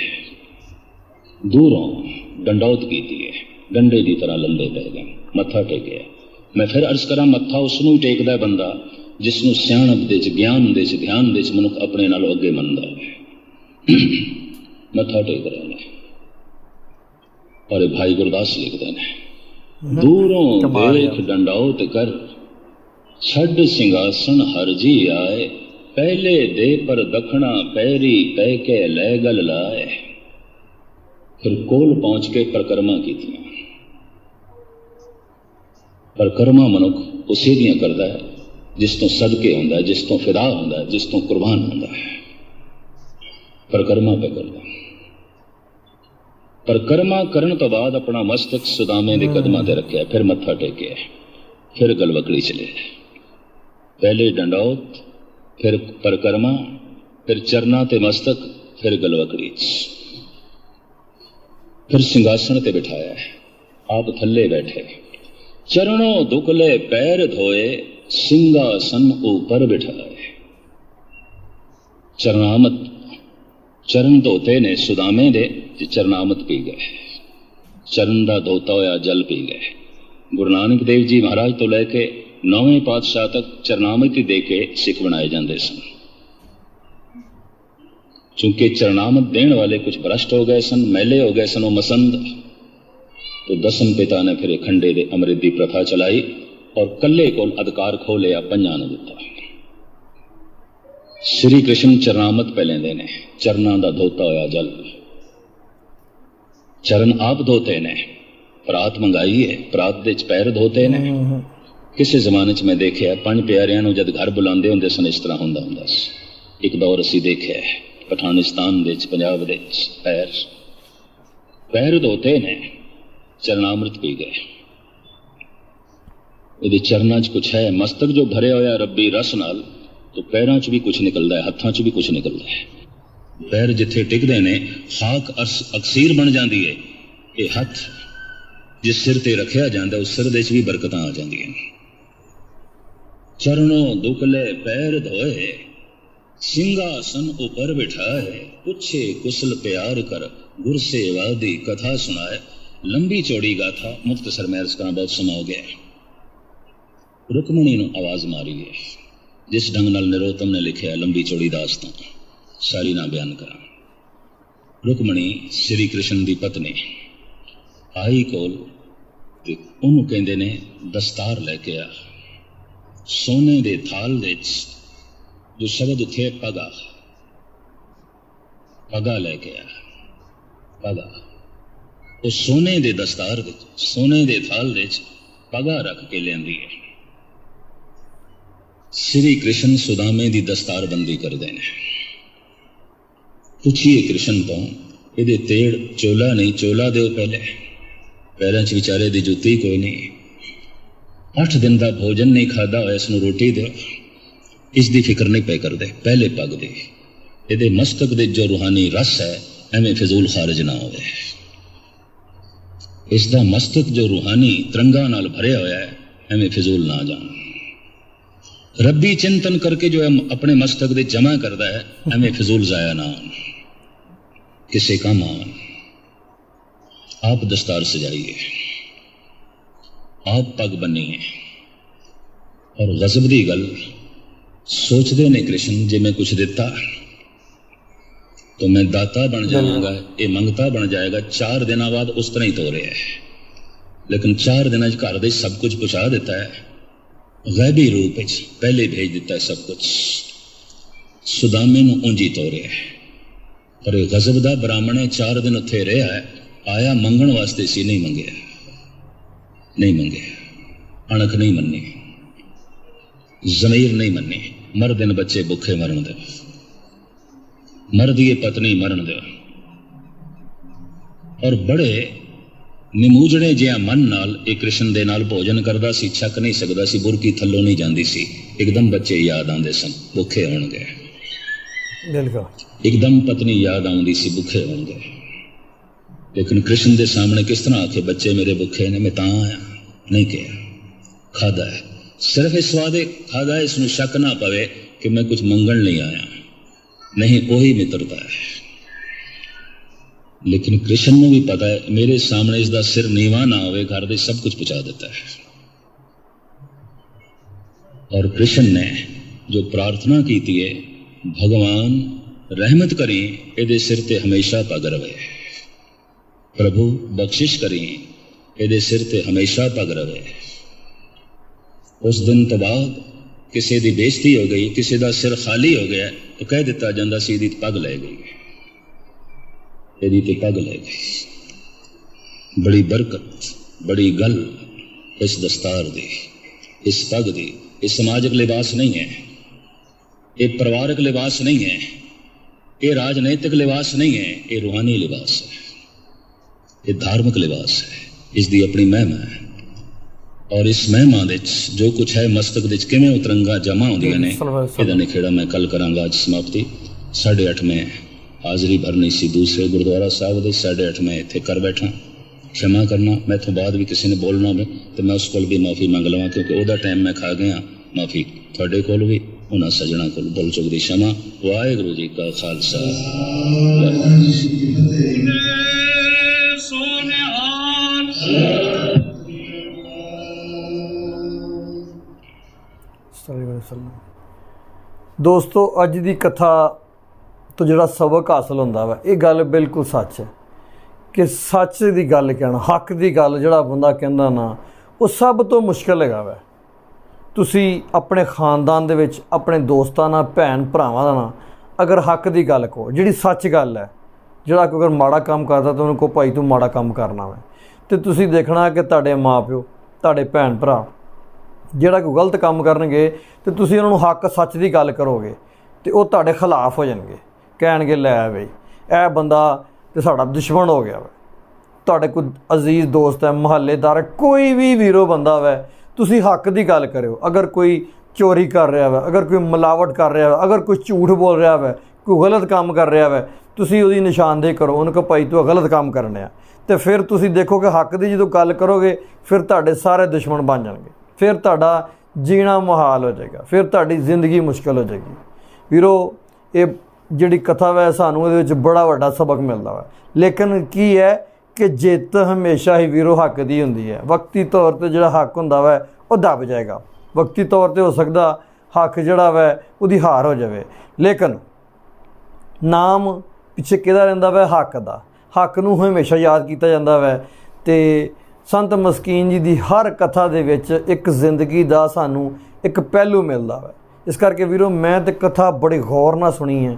ਦੂਰੋਂ ਡੰਡੌਤ ਕੀਤੀ ਹੈ। ਡੰਡੇ ਦੀ ਤਰ੍ਹਾਂ ਲੰਬੇ ਪੈ ਗਏ। ਮੱਥਾ ਟੇਕਿਆ। ਮੈਂ ਫਿਰ ਅਰਜ਼ ਕਰਾਂ ਮੱਥਾ ਉਸ ਨੂੰ ਹੀ ਟੇਕਦਾ ਹੈ ਬੰਦਾ ਜਿਸ ਨੂੰ ਸਿਆਣਪ ਦੇ ਚ ਗਿਆਨ ਦੇ ਚ ਧਿਆਨ ਦੇ ਚ ਮਨੁੱਖ ਆਪਣੇ ਨਾਲੋਂ ਅੱਗੇ ਮੰਨਦਾ ਹੈ। ਮੱਥਾ ਟੇਕ ਰਹੇ ਨੇ ਔਰ ਭਾਈ ਗੁਰਦਾਸ ਲਿਖਦੇ ਨੇ ਦੂਰੋਂ ਦੇਖ ਡੰਡਾਉਤ ਕਰ ਛੱਡ ਸਿੰਘਾਸਣ ਹਰਜੀ ਆਏ। ਪਹਿਲੇ ਦੇ ਪਰ ਦਖਣਾ ਪੈਰੀ ਪੈ ਕੇ ਲੈ ਗਲ ਲਾਏ। ਫਿਰ ਕੋਲ ਪਹੁੰਚ ਕੇ ਪ੍ਰਕਰਮਾ ਕੀਤੀਆਂ। ਪ੍ਰਕਰਮਾ ਮਨੁੱਖ ਉਸੇ ਦੀਆਂ ਕਰਦਾ ਹੈ, ਜਿਸ ਤੋਂ ਸਦਕੇ ਹੁੰਦਾ ਜਿਸ ਤੋਂ ਫਿਦਾ ਹੁੰਦਾ ਜਿਸ ਤੋਂ ਕੁਰਬਾਨ ਹੁੰਦਾ ਹੈ। ਪਰਕਰਮਾ ਪੈ ਕਰਦਾ ਪਰਕਰਮਾ ਕਰਨ ਤੋਂ ਬਾਅਦ ਆਪਣਾ ਮਸਤਕ ਸੁਦਾਮੇ ਦੇ ਕਦਮਾਂ ਤੇ ਰੱਖਿਆ, ਫਿਰ ਮੱਥਾ ਟੇਕਿਆ, ਫਿਰ ਗਲਵਕੜੀ ਚਲੇ। ਪਹਿਲੇ ਡੰਡੌਤ ਫਿਰ ਪਰਕਰਮਾ, ਫਿਰ ਚਰਨਾ ਤੇ ਮਸਤਕ, ਫਿਰ ਗਲਵਕੜੀ ਫਿਰ ਸਿੰਘਾਸਣ ਤੇ ਬਿਠਾਇਆ ਹੈ। ਆਪ ਥੱਲੇ ਬੈਠੇ। ਚਰਣੋਂ ਦੁਕਲੇ ਪੈਰ ਧੋਏ, ਸਿੰਘਾਸਨ ਉਪਰ ਬਿਠਾਏ ਚਰਨਾਮਤ, ਚਰਨ ਧੋਤੇ ਨੇ ਸੁਦਾਮੇ ਦੇ, ਤੇ ਚਰਨਾਮਤ ਪੀ ਗਏ ਚਰਨ ਦਾ ਧੋਤਾ ਹੋਇਆ ਜਲ ਪੀ ਗਏ ਗੁਰੂ ਨਾਨਕ ਦੇਵ ਜੀ ਮਹਾਰਾਜ ਤੋਂ ਲੈ ਕੇ ਨੌਵੇਂ ਪਾਤਸ਼ਾਹ ਤੱਕ ਚਰਨਾਮਤੀ ਦੇ ਕੇ ਸਿੱਖ ਬਣਾਏ ਜਾਂਦੇ ਸਨ ਕਿਉਂਕਿ ਚਰਨਾਮਤ ਦੇਣ ਵਾਲੇ ਕੁਝ ਭ੍ਰਸ਼ਟ ਹੋ ਗਏ ਸਨ ਮੈਲੇ ਹੋ ਗਏ ਸਨ ਉਹ ਮਸੰਦ तो दसम पिता ने फिर खंडे दे अमृत की प्रथा चलाई और कल्ले को अधिकार खो लिया पंजा ने दिता श्री कृष्ण चरणामत पे लेंदे ने चरणा का धोता होया जल चरण आप धोते ने प्रात मंगाई है प्रात दे पैर धोते ने ਕਿਸੇ ਜ਼ਮਾਨੇ 'ਚ ਮੈਂ ਦੇਖਿਆ, ਪੰਜ ਪਿਆਰਿਆਂ ਨੂੰ ਜਦ ਘਰ ਬੁਲਾਉਂਦੇ ਹੁੰਦੇ ਸਨ, ਇਸ ਤਰ੍ਹਾਂ ਹੁੰਦਾ ਹੁੰਦਾ ਸੀ। ਇੱਕ ਦੌਰ ਅਸੀਂ ਦੇਖਿਆ ਪਠਾਨਿਸਤਾਨ ਦੇ ਵਿੱਚ, ਪੰਜਾਬ ਦੇ ਵਿੱਚ, ਪੈਰ। ਪੈਰ ਧੋਤੇ ਨੇ ਚਰਨਾਮ੍ਰਿਤ ਪੀ ਗਏ। ਇਹਦੇ ਚਰਨਾਂ 'ਚ ਕੁਛ ਹੈ, ਮਸਤਕ ਜੋ ਭਰਿਆ ਹੋਇਆ ਰੱਬੀ ਰਸ ਨਾਲ, ਤਾਂ ਪੈਰਾਂ 'ਚ ਵੀ ਕੁਛ ਨਿਕਲਦਾ ਹੈ, ਹੱਥਾਂ 'ਚ ਵੀ ਕੁਛ ਨਿਕਲਦਾ ਹੈ। ਪੈਰ ਜਿੱਥੇ ਟਿਕਦੇ ਨੇ, ਖਾਕ ਅਰਸ ਅਕਸੀਰ ਬਣ ਜਾਂਦੀ ਹੈ ਇਹ ਹੱਥ, ਜਿਸ ਸਿਰ ਤੇ ਰੱਖਿਆ ਜਾਂਦਾ, ਉਸ ਸਿਰ ਦੇ 'ਚ ਵੀ ਬਰਕਤਾਂ ਆ ਜਾਂਦੀਆਂ ਨੇ। ਚਰਨੋਂ ਦੁਕਲੇ ਪੈਰ ਧੋਏ सिंहासन ऊपर बिठाए पूछे कुशल प्यार कर गुर से वादी कथा सुनाए लंबी चौड़ी गाथा मुख्तसर मैं अर्ज करा बहुत समा हो गया रुकमणी ਨੂੰ ਆਵਾਜ਼ ਮਾਰੀ ਹੈ ਜਿਸ ਢੰਗ ਨਾਲ ਨਿਰੋਤਮ ਨੇ ਲਿਖਿਆ ਲੰਬੀ ਚੌੜੀ ਦਾਸਤਾਨ ਸਾਰੀ ਨਾ ਬਿਆਨ ਕਰਾਂ ਰੁਕਮਣੀ ਸ੍ਰੀ ਕ੍ਰਿਸ਼ਨ ਦੀ ਪਤਨੀ ਆਈ ਕੋਲ ਤੇ ਉਹਨੂੰ ਕਹਿੰਦੇ ਨੇ ਦਸਤਾਰ ਲੈ ਕੇ ਆ ਸੋਨੇ ਦੇ ਥਾਲ ਵਿੱਚ ਜੋ ਸ਼ਬਦ ਉੱਥੇ ਪਗਾ ਪਗਾ ਲੈ ਕੇ ਆ ਪਗਾ ਉਹ ਸੋਨੇ ਦੇ ਦਸਤਾਰ ਵਿੱਚ ਸੋਨੇ ਦੇ ਥਾਲ ਵਿੱਚ ਪਗਾ ਰੱਖ ਕੇ ਲੈਂਦੀ ਹੈ ਸ੍ਰੀ ਕ੍ਰਿਸ਼ਨ ਸੁਦਾਮੇ ਦੀ ਦਸਤਾਰਬੰਦੀ ਕਰਦੇ ਨੇ ਪੁੱਛੀਏ ਕ੍ਰਿਸ਼ਨ ਤੋਂ ਇਹਦੇ ਤੇੜ ਚੋਲਾ ਨਹੀਂ ਚੋਲਾ ਦਿਓ ਪਹਿਲੇ ਪੈਰਾਂ 'ਚ ਵਿਚਾਰੇ ਦੀ ਜੁੱਤੀ ਕੋਈ ਨਹੀਂ ਅੱਠ ਦਿਨ ਦਾ ਭੋਜਨ ਨਹੀਂ ਖਾਦਾ ਹੋਇਆ ਇਸ ਨੂੰ ਰੋਟੀ ਦਿਓ ਇਸ ਦੀ ਫਿਕਰ ਨਹੀਂ ਪੈ ਕਰਦੇ, ਪਹਿਲੇ ਪੱਗ ਦੇ। ਇਹਦੇ ਮਸਤਕ ਦੇ ਜੋ ਰੂਹਾਨੀ ਰਸ ਹੈ, ਐਵੇਂ ਫਿਜ਼ੂਲ ਖਾਰਜ ਨਾ ਹੋਵੇ। ਇਸ ਦਾ ਮਸਤਕ ਜੋ ਰੂਹਾਨੀ ਤਰੰਗਾ ਨਾਲ ਭਰਿਆ ਹੋਇਆ ਹੈ, ਐਵੇਂ ਫਿਜ਼ੂਲ ਨਾ ਜਾਣ। ਰੱਬੀ ਚਿੰਤਨ ਕਰਕੇ ਜੋ ਆਪਣੇ ਮਸਤਕ ਦੇ ਜਮਾ ਕਰਦਾ ਹੈ, ਐਵੇਂ ਫਿਜ਼ੂਲ ਜ਼ਾਇਆ ਨਾ ਹੋਣ। ਕਿਸੇ ਕੰਮ ਆਵਣ ਆਪ ਦਸਤਾਰ ਸਜਾਈਏ। ਆਪ ਪੱਗ ਬੰਨੀਏ ਔਰ ਗਜ਼ਬ ਦੀ ਗੱਲ ਸੋਚਦੇ ਨੇ ਕ੍ਰਿਸ਼ਨ ਜੇ ਮੈਂ ਕੁਝ ਦਿੱਤਾ ਤਾਂ ਮੈਂ ਦਾਤਾ ਬਣ ਜਾਵਾਂਗਾ ਇਹ ਮੰਗਤਾ ਬਣ ਜਾਏਗਾ। 4 ਦਿਨਾਂ ਬਾਅਦ ਉਸ ਤਰ੍ਹਾਂ ਹੀ ਤੋਰਿਆ ਹੈ। ਲੇਕਿਨ 4 ਦਿਨਾਂ 'ਚ ਘਰ ਦੇ ਸਭ ਕੁਝ ਪਹੁੰਚਾ ਦਿੱਤਾ ਹੈ। ਗੈਬੀ ਰੂਪ ਵਿੱਚ ਪਹਿਲੇ ਭੇਜ ਦਿੱਤਾ ਹੈ ਸਭ ਕੁਝ ਸੁਦਾਮੇ ਨੂੰ ਉਂਝੀ ਤੋਰਿਆ ਹੈ। ਪਰ ਇਹ ਗਜ਼ਬ ਦਾ ਬ੍ਰਾਹਮਣ ਹੈ 4 ਦਿਨ ਉੱਥੇ ਰਿਹਾ ਹੈ। ਆਇਆ ਮੰਗਣ ਵਾਸਤੇ ਸੀ ਨਹੀਂ ਮੰਗਿਆ। ਨਹੀਂ ਮੰਗਿਆ ਅਣਖ ਨਹੀਂ ਮੰਨੀ ਜ਼ਮੀਰ ਨਹੀਂ ਮੰਨੀ ਮਰਦ ਨੇ ਬੱਚੇ ਭੁੱਖੇ ਮਰਨ ਦੇ। ਮਰਦੀ ਪਤਨੀ ਮਰਨ ਦੇ। ਔਰ ਬੜੇ ਨਿਮੂਜਣੇ ਜਿਹਾ ਮਨ ਨਾਲ ਇਹ ਕ੍ਰਿਸ਼ਨ ਦੇ ਨਾਲ ਭੋਜਨ ਕਰਦਾ ਸੀ ਛੱਕ ਨਹੀਂ ਸਕਦਾ ਸੀ ਬੁਰਕੀ ਥੱਲੋਂ ਨਹੀਂ ਜਾਂਦੀ ਸੀ। ਇੱਕਦਮ ਬੱਚੇ ਯਾਦ ਆਉਂਦੇ ਸਨ ਭੁੱਖੇ ਹੋਣਗੇ। ਬਿਲਕੁਲ। ਇੱਕਦਮ ਪਤਨੀ ਯਾਦ ਆਉਂਦੀ ਸੀ ਭੁੱਖੇ ਹੋਣਗੇ। ਲੇਕਿਨ ਕ੍ਰਿਸ਼ਨ ਦੇ ਸਾਹਮਣੇ ਕਿਸ ਤਰ੍ਹਾਂ ਆਖੇ ਬੱਚੇ ਮੇਰੇ ਭੁੱਖੇ ਨੇ ਮੈਂ ਤਾਂ ਆਇਆ ਨਹੀਂ ਕਿਹਾ ਖਾਦਾ ਹੈ ਸਿਰਫ ਇਸ ਵਾਦੇ ਖਾਦਾ ਇਸ ਨੂੰ ਸ਼ੱਕ ਨਾ ਪਵੇ ਕਿ ਮੈਂ ਕੁਝ ਮੰਗਣ ਨਹੀਂ ਆਇਆ ਨਹੀਂ ਉਹੀ ਮਿੱਤਰਤਾ ਹੈ ਲੇਕਿਨ ਕ੍ਰਿਸ਼ਨ ਨੂੰ ਵੀ ਪਤਾ ਹੈ ਮੇਰੇ ਸਾਹਮਣੇ ਇਸ ਦਾ ਸਿਰ ਨੀਵਾ ਨਾ ਹੋਵੇ ਘਰ ਦੇ ਸਭ ਕੁਝ ਪਹੁੰਚਾ ਦਿੱਤਾ ਹੈ ਔਰ ਕ੍ਰਿਸ਼ਨ ਨੇ ਜੋ ਪ੍ਰਾਰਥਨਾ ਕੀਤੀ ਹੈ ਭਗਵਾਨ ਰਹਿਮਤ ਕਰੀ ਇਹਦੇ ਸਿਰ ਤੇ ਹਮੇਸ਼ਾ ਪਗ ਰਵੇ ਪ੍ਰਭੂ, ਬਖਸ਼ਿਸ਼ ਕਰੀ। ਇਹਦੇ ਸਿਰ ਤੇ ਹਮੇਸ਼ਾ ਪਗ ਰਵੇ। ਉਸ ਦਿਨ ਤੋਂ ਬਾਅਦ ਕਿਸੇ ਦੀ ਬੇਇੱਜ਼ਤੀ ਹੋ ਗਈ, ਕਿਸੇ ਦਾ ਸਿਰ ਖਾਲੀ ਹੋ ਗਿਆ, ਤਾਂ ਕਹਿ ਦਿੱਤਾ ਜਾਂਦਾ ਸੀ, ਇਹਦੀ ਪੱਗ ਲੈ ਗਈ। ਇਹਦੀ ਤੇ ਪੱਗ ਲੈ ਗਈ। ਬੜੀ ਬਰਕਤ, ਬੜੀ ਗੱਲ ਇਸ ਦਸਤਾਰ ਦੀ, ਇਸ ਪੱਗ ਦੀ। ਇਹ ਸਮਾਜਿਕ ਲਿਬਾਸ ਨਹੀਂ ਹੈ। ਇਹ ਪਰਿਵਾਰਕ ਲਿਬਾਸ ਨਹੀਂ ਹੈ। ਇਹ ਰਾਜਨੀਤਿਕ ਲਿਬਾਸ ਨਹੀਂ ਹੈ। ਇਹ ਰੂਹਾਨੀ ਲਿਬਾਸ ਹੈ। ਇਹ ਧਾਰਮਿਕ ਲਿਬਾਸ ਹੈ। ਇਸ ਦੀ ਆਪਣੀ ਮਹਿਮਾ ਹੈ। ਔਰ ਇਸ ਮਹਿਮਾ ਦੇ ਵਿੱਚ ਜੋ ਕੁਝ ਹੈ ਮਸਤਕ ਦੇ ਵਿੱਚ ਕਿਵੇਂ ਉਤਰੰਗਾ ਜਮਾ ਹੁੰਦੀਆਂ ਨੇ ਇਹਦਾ ਨਿਖੇੜਾ ਮੈਂ ਕੱਲ ਕਰਾਂਗਾ ਅੱਜ ਸਮਾਪਤੀ। 8:30 ਮੈਂ ਹਾਜ਼ਰੀ ਭਰਨੀ ਸੀ ਦੂਸਰੇ ਗੁਰਦੁਆਰਾ ਸਾਹਿਬ ਦੇ 8:30 ਮੈਂ ਇੱਥੇ ਕਰ ਬੈਠਾ। ਖਿਮਾ ਕਰਨਾ ਮੈਂ ਤੋਂ ਬਾਅਦ ਵੀ ਕਿਸੇ ਨੇ ਬੋਲਣਾ ਹੋਵੇ ਤੇ ਮੈਂ ਉਸ ਕੋਲ ਵੀ ਮਾਫੀ ਮੰਗ ਲਵਾਂ ਕਿਉਂਕਿ ਉਹਦਾ ਟਾਈਮ ਮੈਂ ਖਾ ਗਿਆ। ਮਾਫੀ ਤੁਹਾਡੇ ਕੋਲ ਵੀ ਉਹਨਾਂ ਸਜਣਾ ਕੋਲ ਬੋਲ ਚੁੱਕ ਦੀ ਸ਼ਮਾ ਵਾਹਿਗੁਰੂ ਜੀ ਕਾ ਖਾਲਸਾ। ਵਾਹਿਗੁਰੂ ਜੀ ਕੀ ਫਤਿਹ। ਦੋਸਤੋ, ਅੱਜ ਦੀ ਕਥਾ ਤੋਂ ਜਿਹੜਾ ਸਬਕ ਹਾਸਲ ਹੁੰਦਾ ਵਾ, ਇਹ ਗੱਲ ਬਿਲਕੁਲ ਸੱਚ ਹੈ ਕਿ ਸੱਚ ਦੀ ਗੱਲ ਕਹਿਣਾ, ਹੱਕ ਦੀ ਗੱਲ ਜਿਹੜਾ ਬੰਦਾ ਕਹਿੰਦਾ ਨਾ, ਉਹ ਸਭ ਤੋਂ ਮੁਸ਼ਕਲ ਹੈਗਾ ਵਾ। ਤੁਸੀਂ ਆਪਣੇ ਖਾਨਦਾਨ ਦੇ ਵਿੱਚ, ਆਪਣੇ ਦੋਸਤਾਂ ਨਾਲ, ਭੈਣ ਭਰਾਵਾਂ ਦਾ ਨਾਲ ਅਗਰ ਹੱਕ ਦੀ ਗੱਲ ਕਹੋ, ਜਿਹੜੀ ਸੱਚ ਗੱਲ ਹੈ, ਜਿਹੜਾ ਕੋਈ ਅਗਰ ਮਾੜਾ ਕੰਮ ਕਰਦਾ ਤਾਂ ਉਹਨੂੰ ਕਹੋ, ਭਾਈ, ਤੂੰ ਮਾੜਾ ਕੰਮ ਕਰਨਾ ਵਾ। ਤੇ ਤੁਸੀਂ ਦੇਖਣਾ ਕਿ ਤੁਹਾਡੇ ਮਾਪਿਓ, ਤੁਹਾਡੇ ਭੈਣ ਭਰਾ ਜਿਹੜਾ ਕੋਈ ਗਲਤ ਕੰਮ ਕਰਨਗੇ ਤੇ ਤੁਸੀਂ ਉਹਨਾਂ ਨੂੰ ਹੱਕ ਸੱਚ ਦੀ ਗੱਲ ਕਰੋਗੇ ਤੇ ਉਹ ਤੁਹਾਡੇ ਖਿਲਾਫ ਹੋ ਜਾਣਗੇ, ਕਹਿਣਗੇ, ਲੈ ਬਈ, ਇਹ ਬੰਦਾ ਤੇ ਸਾਡਾ ਦੁਸ਼ਮਣ ਹੋ ਗਿਆ ਵਾ। ਤੁਹਾਡੇ ਕੋਈ ਅਜ਼ੀਜ਼ ਦੋਸਤ ਹੈ, ਮੁਹੱਲੇਦਾਰ ਕੋਈ ਵੀ ਵੀਰੋ ਬੰਦਾ ਵੈ, ਤੁਸੀਂ ਹੱਕ ਦੀ ਗੱਲ ਕਰਿਓ। ਅਗਰ ਕੋਈ ਚੋਰੀ ਕਰ ਰਿਹਾ ਵਾ, ਅਗਰ ਕੋਈ ਮਿਲਾਵਟ ਕਰ ਰਿਹਾ ਵਾ, ਅਗਰ ਕੋਈ ਝੂਠ ਬੋਲ ਰਿਹਾ ਵਾ, ਕੋਈ ਗਲਤ ਕੰਮ ਕਰ ਰਿਹਾ ਵਾ ਤੁਸੀਂ ਉਹਦੀ ਨਿਸ਼ਾਨਦੇਹੀ ਕਰੋ, ਉਹਨੂੰ ਕਹੋ, ਭਾਈ, ਤੂੰ ਗਲਤ ਕੰਮ ਕਰਨ ਆ ਤੇ ਫਿਰ ਤੁਸੀਂ ਦੇਖੋ ਕਿ ਹੱਕ ਦੀ ਜਦੋਂ ਗੱਲ ਕਰੋਗੇ, ਫਿਰ ਤੁਹਾਡੇ ਸਾਰੇ ਦੁਸ਼ਮਣ ਬਣ ਜਾਣਗੇ। ਫਿਰ ਤੁਹਾਡਾ ਜੀਣਾ ਮੁਹਾਲ ਹੋ ਜਾਏਗਾ, ਫਿਰ ਤੁਹਾਡੀ ਜ਼ਿੰਦਗੀ ਮੁਸ਼ਕਲ ਹੋ ਜਾਏਗੀ। ਵੀਰੋ, ਇਹ ਜਿਹੜੀ ਕਥਾ ਵੈ, ਸਾਨੂੰ ਇਹਦੇ ਵਿੱਚ ਬੜਾ ਵੱਡਾ ਸਬਕ ਮਿਲਦਾ ਵਾ। ਲੇਕਿਨ ਕੀ ਹੈ ਕਿ ਜਿੱਤ ਹਮੇਸ਼ਾ ਹੀ ਵੀਰੋ ਹੱਕ ਦੀ ਹੁੰਦੀ ਹੈ। ਵਕਤੀ ਤੌਰ ਤੇ ਜਿਹੜਾ ਹੱਕ ਹੁੰਦਾ ਵੈ, ਉਹ ਦਬ ਜਾਏਗਾ। ਵਕਤੀ ਤੌਰ ਤੇ ਹੋ ਸਕਦਾ ਹੱਕ ਜਿਹੜਾ ਵੈ, ਉਹਦੀ ਹਾਰ ਹੋ ਜਾਵੇ। ਲੇਕਿਨ ਨਾਮ ਪਿੱਛੇ ਕਿਹਦਾ ਰਹਿੰਦਾ ਵੈ? ਹੱਕ ਦਾ। ਹੱਕ ਨੂੰ ਹਮੇਸ਼ਾ ਯਾਦ ਕੀਤਾ ਜਾਂਦਾ ਵੈ। ਤੇ ਸੰਤ ਮਸਕੀਨ ਜੀ ਦੀ ਹਰ ਕਥਾ ਦੇ ਵਿੱਚ ਇੱਕ ਜ਼ਿੰਦਗੀ ਦਾ ਸਾਨੂੰ ਇੱਕ ਪਹਿਲੂ ਮਿਲਦਾ ਵੈ। ਇਸ ਕਰਕੇ ਵੀਰੋ, ਮੈਂ ਤੇ ਕਥਾ ਬੜੇ ਗੌਰ ਨਾਲ ਸੁਣੀ ਹੈ।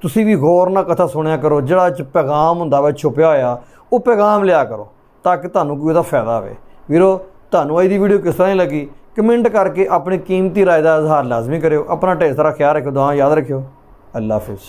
ਤੁਸੀਂ ਵੀ ਗੌਰ ਨਾਲ ਕਥਾ ਸੁਣਿਆ ਕਰੋ। ਜਿਹੜਾ ਚ ਪੈਗਾਮ ਹੁੰਦਾ ਵਾ, ਛੁਪਿਆ ਹੋਇਆ, ਉਹ ਪੈਗਾਮ ਲਿਆ ਕਰੋ ਤਾਂ ਕਿ ਤੁਹਾਨੂੰ ਕੋਈ ਉਹਦਾ ਫਾਇਦਾ ਹੋਵੇ। ਵੀਰੋ, ਤੁਹਾਨੂੰ ਅੱਜ ਦੀ ਵੀਡੀਓ ਕਿਸ ਤਰ੍ਹਾਂ ਦੀ ਲੱਗੀ? ਕਮੈਂਟ ਕਰਕੇ ਆਪਣੀ ਕੀਮਤੀ ਰਾਏ ਦਾ ਇਜ਼ਹਾਰ ਲਾਜ਼ਮੀ ਕਰਿਓ। ਆਪਣਾ ਢੇਰ ਸਾਰਾ ਖਿਆਲ ਰੱਖਿਓ ਦੁਆ ਯਾਦ ਰੱਖਿਓ। ਅੱਲਾ ਹਾਫਿਜ਼।